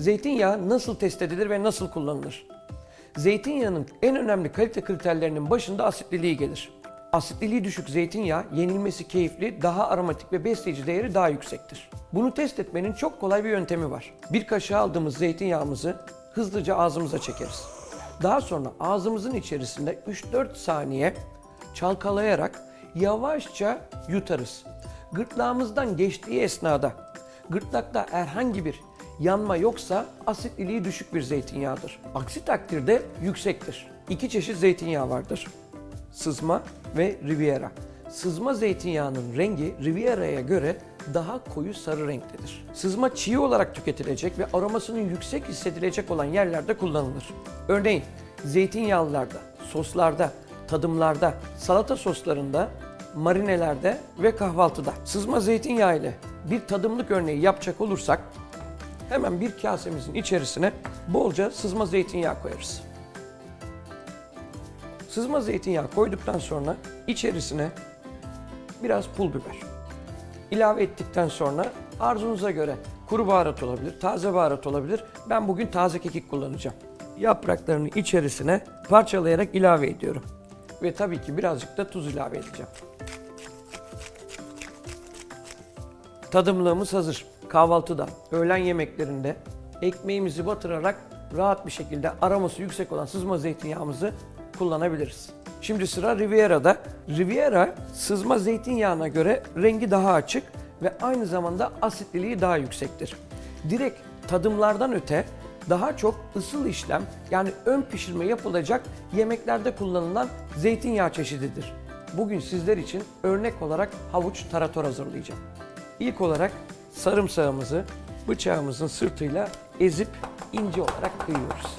Zeytinyağı nasıl test edilir ve nasıl kullanılır? Zeytinyağının en önemli kalite kriterlerinin başında asitliliği gelir. Asitliliği düşük zeytinyağı yenilmesi keyifli, daha aromatik ve besleyici değeri daha yüksektir. Bunu test etmenin çok kolay bir yöntemi var. Bir kaşığı aldığımız zeytinyağımızı hızlıca ağzımıza çekeriz. Daha sonra ağzımızın içerisinde 3-4 saniye çalkalayarak yavaşça yutarız. Gırtlağımızdan geçtiği esnada gırtlakta herhangi bir yanma yoksa asitliliği düşük bir zeytinyağıdır. Aksi takdirde yüksektir. İki çeşit zeytinyağı vardır. Sızma ve Riviera. Sızma zeytinyağının rengi Riviera'ya göre daha koyu sarı renktedir. Sızma çiğ olarak tüketilecek ve aromasının yüksek hissedilecek olan yerlerde kullanılır. Örneğin zeytinyağlılarda, soslarda, tadımlarda, salata soslarında, marinelerde ve kahvaltıda. Sızma zeytinyağı ile bir tadımlık örneği yapacak olursak hemen bir kasemizin içerisine bolca sızma zeytinyağı koyarız. Sızma zeytinyağı koyduktan sonra içerisine biraz pul biber ilave ettikten sonra arzunuza göre kuru baharat olabilir, taze baharat olabilir. Ben bugün taze kekik kullanacağım. Yapraklarını içerisine parçalayarak ilave ediyorum. Ve tabii ki birazcık da tuz ilave edeceğim. Tadımlığımız hazır. Kahvaltıda, öğlen yemeklerinde ekmeğimizi batırarak rahat bir şekilde aroması yüksek olan sızma zeytinyağımızı kullanabiliriz. Şimdi sıra Riviera'da. Riviera sızma zeytinyağına göre rengi daha açık ve aynı zamanda asitliliği daha yüksektir. Direkt tadımlardan öte daha çok ısıl işlem yani ön pişirme yapılacak yemeklerde kullanılan zeytinyağı çeşididir. Bugün sizler için örnek olarak havuç tarator hazırlayacağım. İlk olarak sarımsağımızı bıçağımızın sırtıyla ezip ince olarak kıyıyoruz.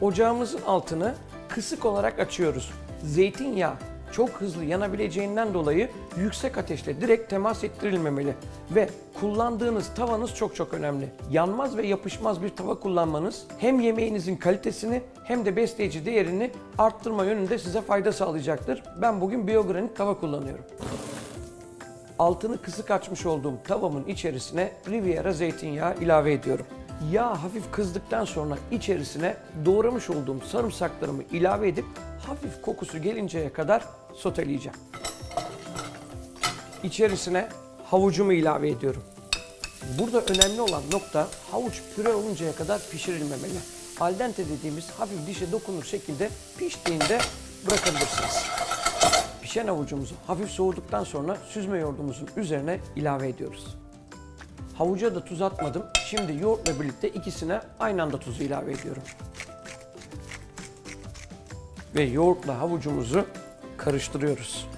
Ocağımızın altını kısık olarak açıyoruz. Zeytinyağı çok hızlı yanabileceğinden dolayı yüksek ateşle direkt temas ettirilmemeli ve kullandığınız tavanız çok çok önemli. Yanmaz ve yapışmaz bir tava kullanmanız hem yemeğinizin kalitesini hem de besleyici değerini arttırma yönünde size fayda sağlayacaktır. Ben bugün biyogranit tava kullanıyorum. Altını kısık açmış olduğum tavamın içerisine Riviera zeytinyağı ilave ediyorum. Yağ hafif kızdıktan sonra içerisine doğramış olduğum sarımsaklarımı ilave edip hafif kokusu gelinceye kadar soteleyeceğim. İçerisine havucumu ilave ediyorum. Burada önemli olan nokta havuç püre oluncaya kadar pişirilmemeli. Al dente dediğimiz hafif dişe dokunur şekilde piştiğinde bırakabilirsiniz. Pişen avucumuzu hafif soğuduktan sonra süzme yoğurdumuzun üzerine ilave ediyoruz. Havuca da tuz atmadım. Şimdi yoğurtla birlikte ikisine aynı anda tuzu ilave ediyorum. Ve yoğurtla havucumuzu karıştırıyoruz.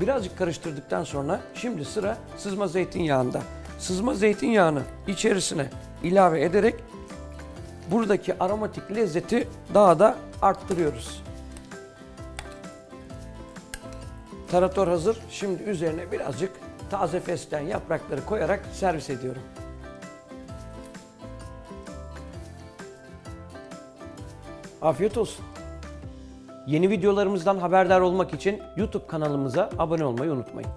Birazcık karıştırdıktan sonra şimdi sıra sızma zeytinyağında. Sızma zeytinyağını içerisine ilave ederek buradaki aromatik lezzeti daha da arttırıyoruz. Tarator hazır. Şimdi üzerine birazcık taze fesleğen yaprakları koyarak servis ediyorum. Afiyet olsun. Yeni videolarımızdan haberdar olmak için YouTube kanalımıza abone olmayı unutmayın.